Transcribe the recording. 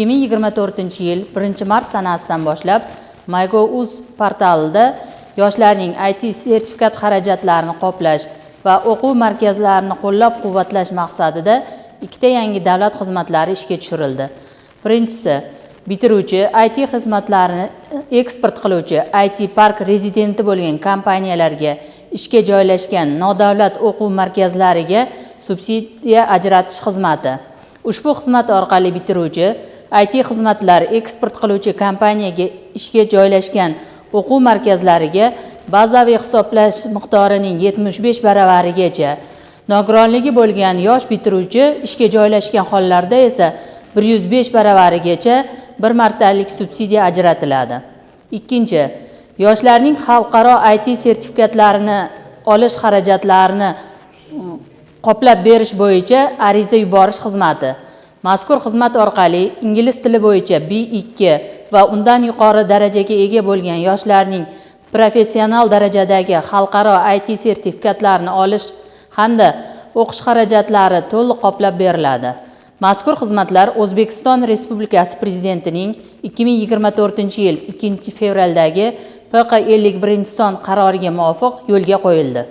2024 yil 1 mart sanasidan boshlab MyGo.uz portalida yoshlarning IT sertifikat xarajatlarini qoplash va o'quv markazlarini qo'llab-quvvatlash maqsadida ikkita yangi davlat xizmatlari ishga tushirildi. Birinchisi bitiruvchi IT xizmatlarini eksport qiluvchi IT park rezidenti bo'lgan kompaniyalarga ishga joylashgan nodavlat o'quv markazlariga subsidiya ajratish xizmati. Ushbu xizmat orqali bitiruvchi IT xizmatlar eksport qiluvchi kompaniyaga ishga joylashgan o'quv markazlariga bazaviy hisoblash miqdorining 75 baravarigacha, nogironligi bo'lgan yosh bitiruvchi ishga joylashgan hollarda esa 105 baravarigacha bir martalik subsidiya ajratiladi. Ikkinchi, yoshlarning xalqaro IT sertifikatlarini olish xarajatlarini mm, qoplab berish bo'yicha ariza yuborish xizmati. Mazkur xizmat orqali ingliz tili bo'yicha B2 va undan yuqori darajaga ega bo'lgan yoshlarning professional darajadagi xalqaro IT sertifikatlarini olish hamda o'qish xarajatlari to'liq qoplab beriladi. Mazkur xizmatlar O'zbekiston Respublikasi Prezidentining 2024-yil 2 fevraldagi PQ 51 son qaroriga muvofiq yo'lga qo'yildi.